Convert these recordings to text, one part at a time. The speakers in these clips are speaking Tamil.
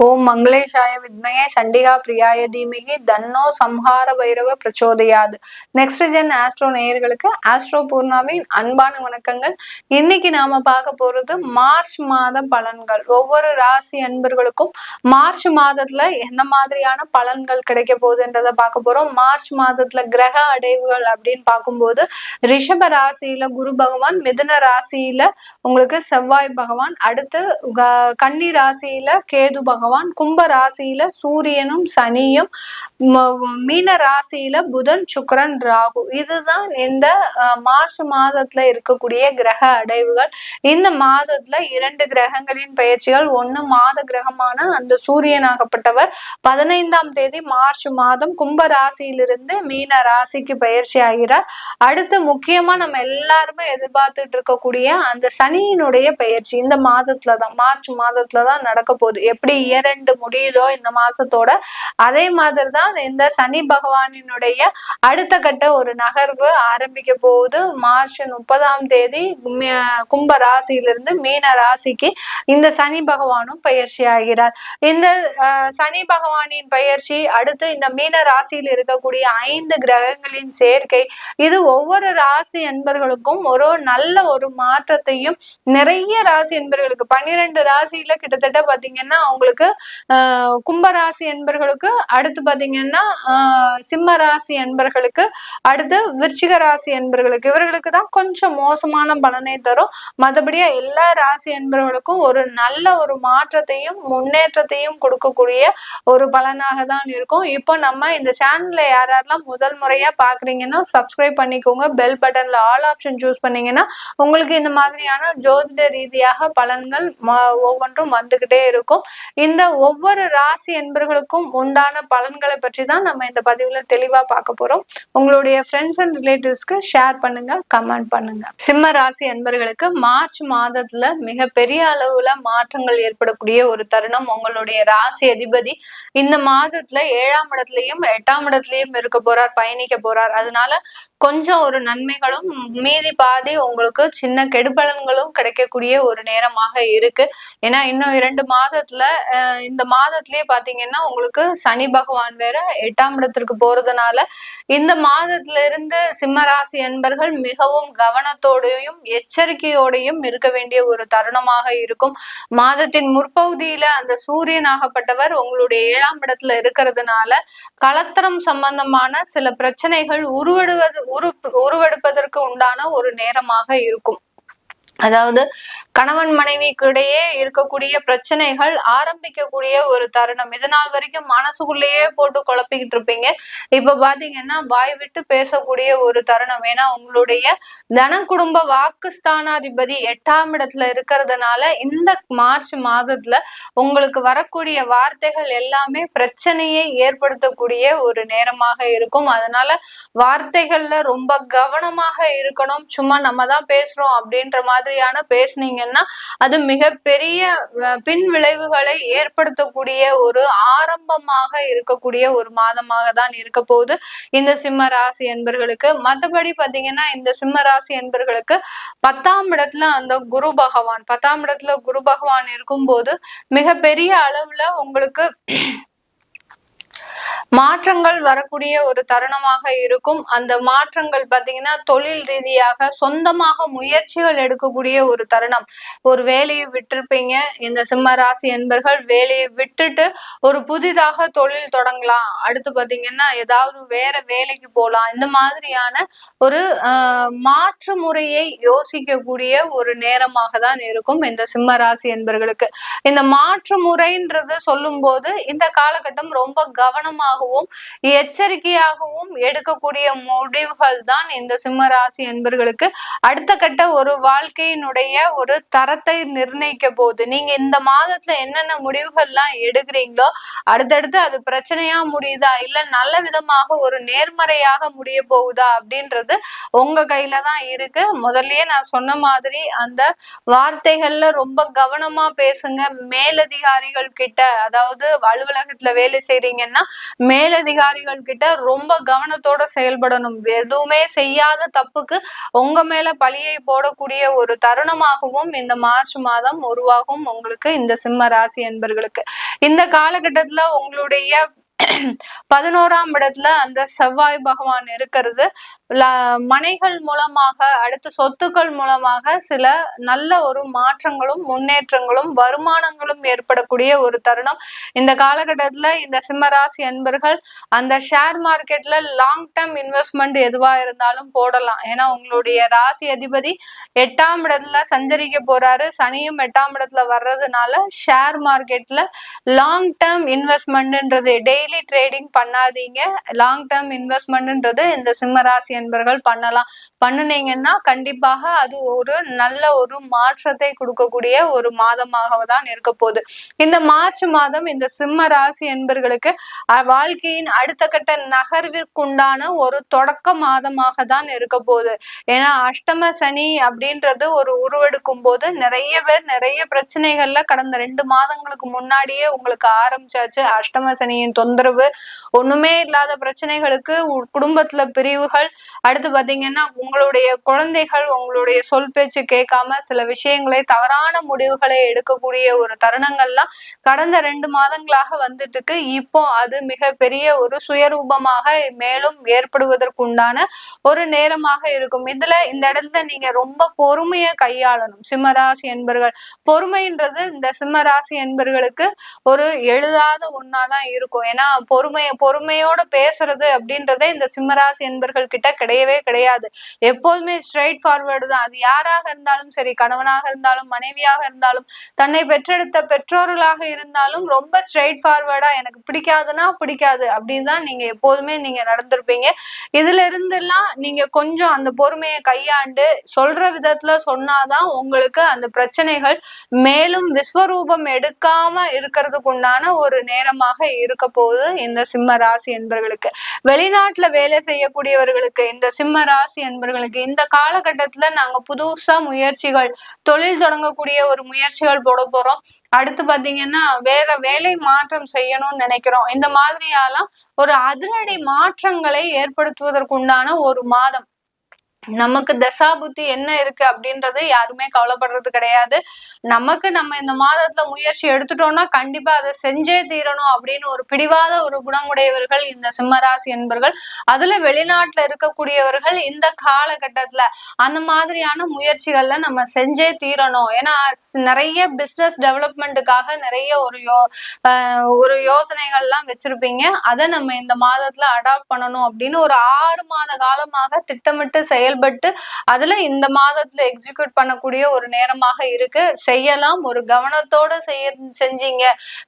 ஓம் மங்களேஷாய வித்மயே சண்டிகா பிரியாய தீமிகி தன்னோ சம்ஹார பைரவ பிரச்சோதையாது. நெக்ஸ்ட் ஜென் ஆஸ்ட்ரோ நேயர்களுக்கு ஆஸ்ட்ரோ பூர்ணாவின் அன்பான வணக்கங்கள். இன்னைக்கு நாம பார்க்க போறது மார்ச் மாத பலன்கள். ஒவ்வொரு ராசி அன்பர்களுக்கும் மார்ச் மாதத்துல என்ன மாதிரியான பலன்கள் கிடைக்க போகுதுன்றத பார்க்க போறோம். மார்ச் மாதத்துல கிரக அடைவுகள் அப்படின்னு பார்க்கும்போது ரிஷப ராசியில குரு பகவான் மிதுன ராசியில உங்களுக்கு செவ்வாய் பகவான் அடுத்து கன்னி ராசியில கேது பகவான் பகவான் கும்ப ராசியில சூரியனும் சனியும் மீன ராசியில புதன் சுக்கரன் ராகு. இதுதான் இந்த மார்ச் மாதத்துல இருக்கக்கூடிய கிரக அடைவுகள். இந்த மாதத்துல இரண்டு கிரகங்களின் பயிற்சிகள் ஒண்ணு மாத கிரகமான அந்த சூரியனாகப்பட்டவர். பதினைந்தாம் தேதி மார்ச் மாதம் கும்ப ராசியிலிருந்து மீன ராசிக்கு பயிற்சி ஆகிறார். அடுத்து முக்கியமா நம்ம எல்லாருமே எதிர்பார்த்துட்டு இருக்கக்கூடிய அந்த சனியினுடைய பயிற்சி இந்த மாதத்துலதான் மார்ச் மாதத்துலதான் நடக்க போகுது. எப்படி இரண்டு முடியுதோ இந்த மாசத்தோட அதே மாதிரிதான் இந்த சனி பகவானினுடைய அடுத்த கட்ட ஒரு நகர்வு ஆரம்பிக்க போகுது. மார்ச் முப்பதாம் தேதி கும்ப ராசியிலிருந்து மீன ராசிக்கு இந்த சனி பகவானும் பயிற்சி ஆகிறார். இந்த சனி பகவானின் பயிற்சி அடுத்து இந்த மீன ராசியில் இருக்கக்கூடிய ஐந்து கிரகங்களின் சேர்க்கை இது ஒவ்வொரு ராசி என்பர்களுக்கும் ஒரு நல்ல ஒரு மாற்றத்தையும் நிறைய ராசி என்பர்களுக்கு பன்னிரெண்டு ராசியில கிட்டத்தட்ட பாத்தீங்கன்னா அவங்களுக்கு கும்பராசி என்பர்களுக்கு அடுத்து பாத்தீங்கன்னா சிம்ம ராசி என்பர்களுக்கு அடுத்து விருச்சிக ராசி என்பர்களுக்கு இவர்களுக்கு தான் கொஞ்சம் மோசமான பலனை தரும். மற்றபடியா எல்லா ராசி என்பவர்களுக்கும் ஒரு நல்ல ஒரு மாற்றத்தையும் முன்னேற்றத்தையும் கொடுக்கக்கூடிய ஒரு பலனாக தான் இருக்கும். இப்போ நம்ம இந்த சேனல்ல யார் யாரெல்லாம் முதல் முறையா பாக்குறீங்கன்னா சப்ஸ்கிரைப் பண்ணிக்கோங்க. பெல் பட்டன்ல ஆல் ஆப்ஷன் சூஸ் பண்ணீங்கன்னா உங்களுக்கு இந்த மாதிரியான ஜோதிட ரீதியாக பலன்கள் ஒவ்வொன்றும் வந்துகிட்டே இருக்கும். இந்த இந்த ஒவ்வொரு ராசி என்பர்களுக்கும் உண்டான பலன்களை பற்றி தான் நம்ம இந்த பதிவுல தெளிவா பார்க்க போறோம். உங்களுடைய ஃப்ரெண்ட்ஸ் அண்ட் ரிலேட்டிவ்ஸ்க்கு ஷேர் பண்ணுங்க கமெண்ட் பண்ணுங்க. சிம்ம ராசி என்பர்களுக்கு மார்ச் மாதத்துல மிக பெரிய அளவுல மாற்றங்கள் ஏற்படக்கூடிய ஒரு தருணம் உங்களுடைய ராசி அதிபதி இந்த மாதத்துல ஏழாம் இடத்துலயும் எட்டாம் இடத்துலயும் இருக்க போறார் பயணிக்க போறார். அதனால கொஞ்சம் ஒரு நன்மைகளும் மீதி பாதி உங்களுக்கு சின்ன கெடுபலன்களும் கிடைக்கக்கூடிய ஒரு நேரமாக இருக்கு. ஏன்னா இன்னும் இரண்டு மாதத்துல இந்த மாதத்திலேயே பாத்தீங்கன்னா உங்களுக்கு சனி பகவான் வேற எட்டாம் இடத்திற்கு போறதுனால இந்த மாதத்துல இருந்து சிம்மராசி என்பர்கள் மிகவும் கவனத்தோடையும் எச்சரிக்கையோடையும் இருக்க வேண்டிய ஒரு தருணமாக இருக்கும். மாதத்தின் முற்பகுதியில அந்த சூரியன் ஆகப்பட்டவர் உங்களுடைய ஏழாம் இடத்துல இருக்கிறதுனால கலத்தரம் சம்பந்தமான சில பிரச்சனைகள் உருவடுவது உரு உருவெடுப்பதற்கு உண்டான ஒரு நேரமாக இருக்கும். அதாவது கணவன் மனைவிக்கு இடையே இருக்கக்கூடிய பிரச்சனைகள் ஆரம்பிக்கக்கூடிய ஒரு தருணம். இதனால் வரைக்கும் மனசுக்குள்ளேயே போட்டு குழப்பிக்கிட்டு இருப்பீங்க. இப்ப பாத்தீங்கன்னா வாய் விட்டு பேசக்கூடிய ஒரு தருணம். ஏன்னா உங்களுடைய தன குடும்ப வாக்குஸ்தானாதிபதி எட்டாம் இடத்துல இருக்கிறதுனால இந்த மார்ச் மாதத்துல உங்களுக்கு வரக்கூடிய வார்த்தைகள் எல்லாமே பிரச்சனையை ஏற்படுத்தக்கூடிய ஒரு நேரமாக இருக்கும். அதனால வார்த்தைகள்ல ரொம்ப கவனமாக இருக்கணும். சும்மா நம்ம தான் பேசுறோம் அப்படின்ற மாதிரி மாதிரியான பேசுனீங்கன்னா அது மிகப்பெரிய பின் விளைவுகளை ஏற்படுத்தக்கூடிய ஒரு ஆரம்பமாக இருக்கக்கூடிய ஒரு மாதமாக தான் இருக்க போகுது. இந்த சிம்ம ராசி என்பர்களுக்கு. மற்றபடி பாத்தீங்கன்னா இந்த சிம்ம ராசி என்பர்களுக்கு பத்தாம் இடத்துல அந்த குரு பகவான் பத்தாம் இடத்துல குரு பகவான் இருக்கும்போது மிகப்பெரிய அளவுல உங்களுக்கு மாற்றங்கள் வரக்கூடிய ஒரு தருணமாக இருக்கும். அந்த மாற்றங்கள் பாத்தீங்கன்னா தொழில் ரீதியாக சொந்தமாக முயற்சிகள் எடுக்கக்கூடிய ஒரு தருணம். ஒரு வேலையை விட்டுருப்பீங்க. இந்த சிம்ம ராசி என்பர்கள் வேலையை விட்டுட்டு ஒரு புதிதாக தொழில் தொடங்கலாம். அடுத்து பாத்தீங்கன்னா ஏதாவது வேற வேலைக்கு போகலாம் இந்த மாதிரியான ஒரு மாற்று முறையை யோசிக்கக்கூடிய ஒரு நேரமாக தான் இருக்கும் இந்த சிம்ம ராசி என்பர்களுக்கு. இந்த மாற்று முறைன்றது சொல்லும்போது இந்த காலகட்டம் ரொம்ப கவனம் கவனமாகவும் எச்சரிக்கையாகவும் எடுக்கக்கூடிய முடிவுகள் தான் இந்த சிம்ம ராசி என்பர்களுக்கு அடுத்த கட்ட ஒரு வாழ்க்கையினுடைய ஒரு தரத்தை நிர்ணயிக்க போகுது. நீங்க இந்த மாதத்துல என்னென்ன முடிவுகள்லாம் எடுக்கிறீங்களோ அடுத்தடுத்து அது பிரச்சனையா முடியுதா இல்ல நல்ல விதமாக ஒரு நேர்மறையாக முடிய போகுதா அப்படின்றது உங்க கையில தான் இருக்கு. முதல்லயே நான் சொன்ன மாதிரி அந்த வார்த்தைகள்ல ரொம்ப கவனமா பேசுங்க. மேலதிகாரிகள் கிட்ட அதாவது அலுவலகத்துல வேலை செய்றீங்கன்னா மேலதிகாரிகள் கிட்ட ரொம்ப கவனத்தோட செயல்படணும். எதுவுமே செய்யாத தப்புக்கு உங்க மேல பழியை போடக்கூடிய ஒரு தருணமாகவும் இந்த மார்ச் மாதம் உருவாகும் உங்களுக்கு இந்த சிம்ம ராசி என்பர்களுக்கு. இந்த காலகட்டத்துல உங்களுடைய பதினோராம் இடத்துல அந்த செவ்வாய் பகவான் இருக்கிறது. மனைகள் மூலமாக அடுத்து சொத்துக்கள் மூலமாக சில நல்ல ஒரு மாற்றங்களும் முன்னேற்றங்களும் வருமானங்களும் ஏற்படக்கூடிய ஒரு தருணம். இந்த காலகட்டத்துல இந்த சிம்மராசி என்பர்கள் அந்த ஷேர் மார்க்கெட்ல லாங் டேர்ம் இன்வெஸ்ட்மெண்ட் எதுவா இருந்தாலும் போடலாம். ஏன்னா உங்களுடைய ராசி அதிபதி எட்டாம் இடத்துல சஞ்சரிக்க போறாரு. சனியும் எட்டாம் இடத்துல வர்றதுனால ஷேர் மார்க்கெட்ல லாங் டேர்ம் இன்வெஸ்ட்மெண்ட்ன்றது டெய்லி ட்ரேடிங் பண்ணாதீங்க. லாங் டேர்ம் இன்வெஸ்ட்மெண்ட்ன்றது இந்த சிம்மராசி நண்பர்கள் பண்ணலாம். பண்ணுனீங்கன்னா கண்டிப்பாக அது ஒரு நல்ல ஒரு மாற்றத்தை கொடுக்கக்கூடிய ஒரு மாதமாக தான் இருக்க போகுது. இந்த மார்ச் மாதம் இந்த சிம்ம ராசி என்பர்களுக்கு வாழ்க்கையின் அடுத்த கட்ட நகர்விற்குண்டான ஒரு தொடக்க மாதமாக தான் இருக்க போகுது. ஏன்னா அஷ்டம சனி அப்படின்றது ஒரு உருவெடுக்கும் போது நிறைய பேர் நிறைய பிரச்சனைகள்ல கடந்த ரெண்டு மாதங்களுக்கு முன்னாடியே உங்களுக்கு ஆரம்பிச்சாச்சு. அஷ்டம சனியின் தொந்தரவு ஒண்ணுமே இல்லாத பிரச்சனைகளுக்கு குடும்பத்துல பிரிவுகள் அடுத்து பாத்தீங்கன்னா உங்களுடைய குழந்தைகள் உங்களுடைய சொல் பேச்சு கேட்காம சில விஷயங்களை தவறான முடிவுகளை எடுக்கக்கூடிய ஒரு தருணங்கள்லாம் கடந்த ரெண்டு மாதங்களாக வந்துட்டு இருக்கு இப்போ அது மிக பெரிய ஒரு சுயரூபமாக மேலும் ஏற்படுவதற்குண்டான ஒரு நேரமாக இருக்கும். இதுல இந்த இடத்துல நீங்க ரொம்ப பொறுமையை கையாளணும். சிம்மராசி என்பர்கள். பொறுமைன்றது இந்த சிம்மராசி என்பர்களுக்கு ஒரு எழுதாத ஒன்னாதான் இருக்கும். ஏன்னா பொறுமைய பொறுமையோட பேசுறது அப்படின்றதே இந்த சிம்மராசி என்பர்கள் கிட்ட கிடையவே கிடையாது. எப்போதுமே ஸ்ட்ரைட் ஃபார்வேர்டு தான். அது யாராக இருந்தாலும் சரி கணவனாக இருந்தாலும் மனைவியாக இருந்தாலும் தன்னை பெற்றெடுத்த பெற்றோர்களாக இருந்தாலும் ரொம்ப ஸ்ட்ரைட் ஃபார்வேர்டா எனக்கு பிடிக்காதுன்னா பிடிக்காது அப்படின்னு தான் நீங்க எப்போதுமே நீங்க நடந்திருப்பீங்க. இதுல இருந்து எல்லாம் நீங்க கொஞ்சம் அந்த பொறுமையை கையாண்டு சொல்ற விதத்துல சொன்னாதான் உங்களுக்கு அந்த பிரச்சனைகள் மேலும் விஸ்வரூபம் எடுக்காம இருக்கிறதுக்கு உண்டான ஒரு நேரமாக இருக்க போகுது இந்த சிம்ம ராசி என்பவர்களுக்கு வெளிநாட்டுல வேலை செய்யக்கூடியவர்களுக்கு இந்த சிம்ம ராசி என்பர்களுக்கு இந்த காலகட்டத்துல நாங்க புதுசா முயற்சிகள் தொழில் தொடங்கக்கூடிய ஒரு முயற்சிகள் போட போறோம். அடுத்து பாத்தீங்கன்னா வேற வேலை மாற்றம் செய்யணும்னு நினைக்கிறோம். இந்த மாதிரியாலாம் ஒரு அதிரடி மாற்றங்களை ஏற்படுத்துவதற்குண்டான ஒரு மாதம். நமக்கு தசா புத்தி என்ன இருக்கு அப்படின்றது யாருமே கவலைப்படுறது கிடையாது. நமக்கு நம்ம இந்த மாதத்துல முயற்சி எடுத்துட்டோம்னா கண்டிப்பா அதை செஞ்சே தீரணும் அப்படின்னு ஒரு பிடிவாத ஒரு குணமுடையவர்கள் இந்த சிம்மராசி என்பர்கள் அதுல வெளிநாட்டுல இருக்கக்கூடியவர்கள் இந்த காலகட்டத்துல அந்த மாதிரியான முயற்சிகள்ல நம்ம செஞ்சே தீரணும். ஏன்னா நிறைய பிசினஸ் டெவலப்மெண்ட்டுக்காக நிறைய ஒரு யோ ஒரு யோசனைகள்லாம் வச்சிருப்பீங்க. அதை நம்ம இந்த மாதத்துல அடாப்ட் பண்ணணும் அப்படின்னு ஒரு ஆறு மாத காலமாக திட்டமிட்டு செயல் செயல்பட்டு அதுல இந்த மாதத்துல எக்ஸிக்யூட் பண்ணக்கூடிய ஒரு நேரமாக இருக்கு. செய்யலாம். ஒரு கவனத்தோட செய்ய செஞ்சீங்க.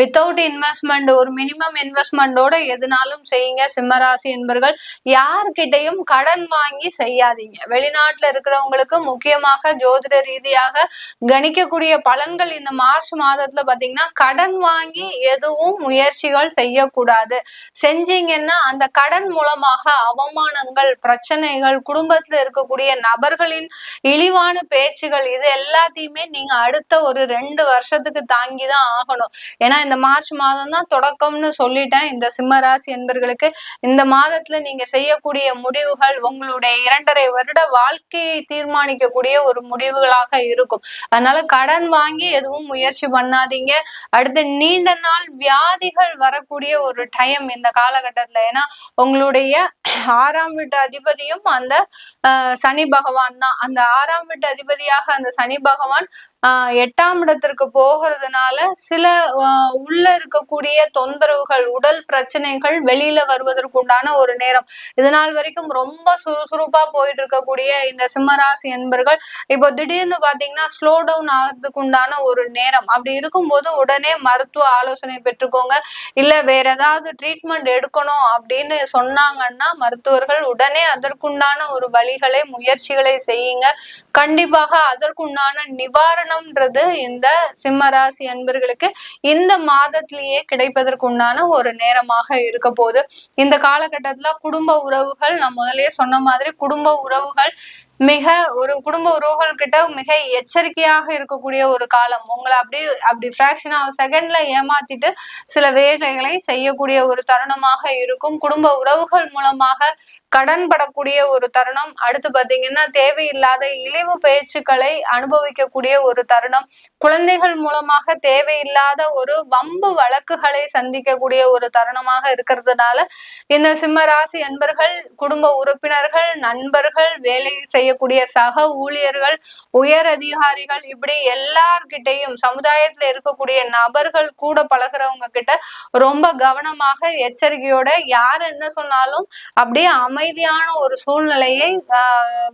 வித்தவுட் இன்வெஸ்ட்மெண்ட் ஒரு மினிமம் இன்வெஸ்ட்மெண்டோட எதுனாலும் செய்யுங்க. சிம்மராசி என்பர்கள் யார்கிட்டையும் கடன் வாங்கி செய்யாதீங்க. வெளிநாட்டுல இருக்கிறவங்களுக்கு முக்கியமாக ஜோதிட ரீதியாக கணிக்கக்கூடிய பலன்கள் இந்த மார்ச் மாதத்துல பாத்தீங்கன்னா கடன் வாங்கி எதுவும் முயற்சிகள் செய்யக்கூடாது. செஞ்சீங்கன்னா அந்த கடன் மூலமாக அவமானங்கள் பிரச்சனைகள் குடும்பத்துல இருக்கக்கூடிய நபர்களின் இழிவான பேச்சுகள் இது எல்லாத்தையுமே நீங்க அடுத்த ஒரு ரெண்டு வருஷத்துக்கு தாங்கி தான் ஆகணும். ஏன்னா இந்த மார்ச் மாதம் தான் தொடக்கம்னு சொல்லிட்டேன். இந்த சிம்மராசி என்பர்களுக்கு இந்த மாதத்துல நீங்க செய்யக்கூடிய முடிவுகள் உங்களுடைய இரண்டரை வருட வாழ்க்கையை தீர்மானிக்கக்கூடிய ஒரு முடிவுகளாக இருக்கும். அதனால கடன் வாங்கி எதுவும் முயற்சி பண்ணாதீங்க. அடுத்து நீண்ட நாள் வியாதிகள் வரக்கூடிய ஒரு டைம் இந்த காலகட்டத்துல. ஏன்னா உங்களுடைய ஆறாம் வீட்டு அதிபதியும் அந்த சனி பகவான் தான். அந்த ஆறாம் வீட்டு அதிபதியாக அந்த சனி பகவான் ஆஹ் எட்டாம் இடத்திற்கு போகிறதுனால சில உள்ள இருக்கக்கூடிய தொந்தரவுகள் உடல் பிரச்சனைகள் வெளியில வருவதற்கு உண்டான ஒரு நேரம். இதனால் வரைக்கும் ரொம்ப சுறுசுறுப்பா போயிட்டு இருக்கக்கூடிய இந்த சிம்மராசி என்பர்கள் இப்போ திடீர்னு பாத்தீங்கன்னா ஸ்லோ டவுன் ஆகிறதுக்கு உண்டான ஒரு நேரம். அப்படி இருக்கும்போது உடனே மருத்துவ ஆலோசனை பெற்றுக்கோங்க. இல்ல வேற ஏதாவது ட்ரீட்மெண்ட் எடுக்கணும் அப்படின்னு சொன்னாங்கன்னா மருத்துவர்கள் உடனே அதற்குண்டான ஒரு வழிகள் முயற்சிகளை செய்யுங்க. கண்டிப்பாக அதற்குண்டான நிவாரணம்ன்றது இந்த சிம்மராசி அன்பர்களுக்கு இந்த மாதத்திலேயே கிடைப்பதற்குண்டான ஒரு நேரமாக இருக்க போது இந்த காலகட்டத்துல குடும்ப உறவுகள் நான் முதலே சொன்ன மாதிரி குடும்ப உறவுகள் மிக ஒரு குடும்ப உறவுகள் கிட்ட மிக எச்சரிக்கையாக இருக்கக்கூடிய ஒரு காலம். உங்களை அப்படி அப்படி ஃபிராக்ஷன் ஆஃப் செகண்ட்ல ஏமாத்திட்டு சில வேலைகளை செய்யக்கூடிய ஒரு தருணமாக இருக்கும். குடும்ப உறவுகள் மூலமாக கடன் படக்கூடிய ஒரு தருணம். அடுத்து பாத்தீங்கன்னா தேவையில்லாத இழிவு பேச்சுக்களை அனுபவிக்கக்கூடிய ஒரு தருணம். குழந்தைகள் மூலமாக தேவையில்லாத ஒரு வம்பு வழக்குகளை சந்திக்கக்கூடிய ஒரு தருணமாக இருக்கிறதுனால இந்த சிம்ம ராசி அன்பர்கள் குடும்ப உறுப்பினர்கள் நண்பர்கள் வேலை செய்யக்கூடிய சக ஊழியர்கள் உயர் அதிகாரிகள் இப்படி எல்லார்கிட்டையும் சமுதாயத்துல இருக்கக்கூடிய நபர்கள் கூட பழகிறவங்க கிட்ட ரொம்ப கவனமாக எச்சரிக்கையோட யார் என்ன சொன்னாலும் அப்படியே அமைதியான ஒரு சூழ்நிலையை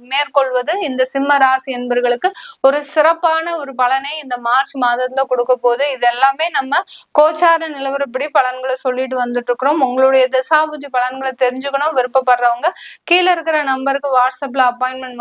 மேற்கொள்வது இந்த சிம்ம ராசி என்பர்களுக்கு ஒரு சிறப்பான ஒரு பலனை இந்த மார்ச் மாதத்துல கொடுக்க போது இது எல்லாமே நம்ம கோச்சார நிலவரப்படி பலன்களை சொல்லிட்டு வந்துட்டு இருக்கிறோம் உங்களுடைய தசாபுதி பலன்களை தெரிஞ்சுக்கணும் விருப்பப்படுறவங்க கீழே இருக்கிற நம்பருக்கு வாட்ஸ்அப்ல அப்பாயின்மெண்ட்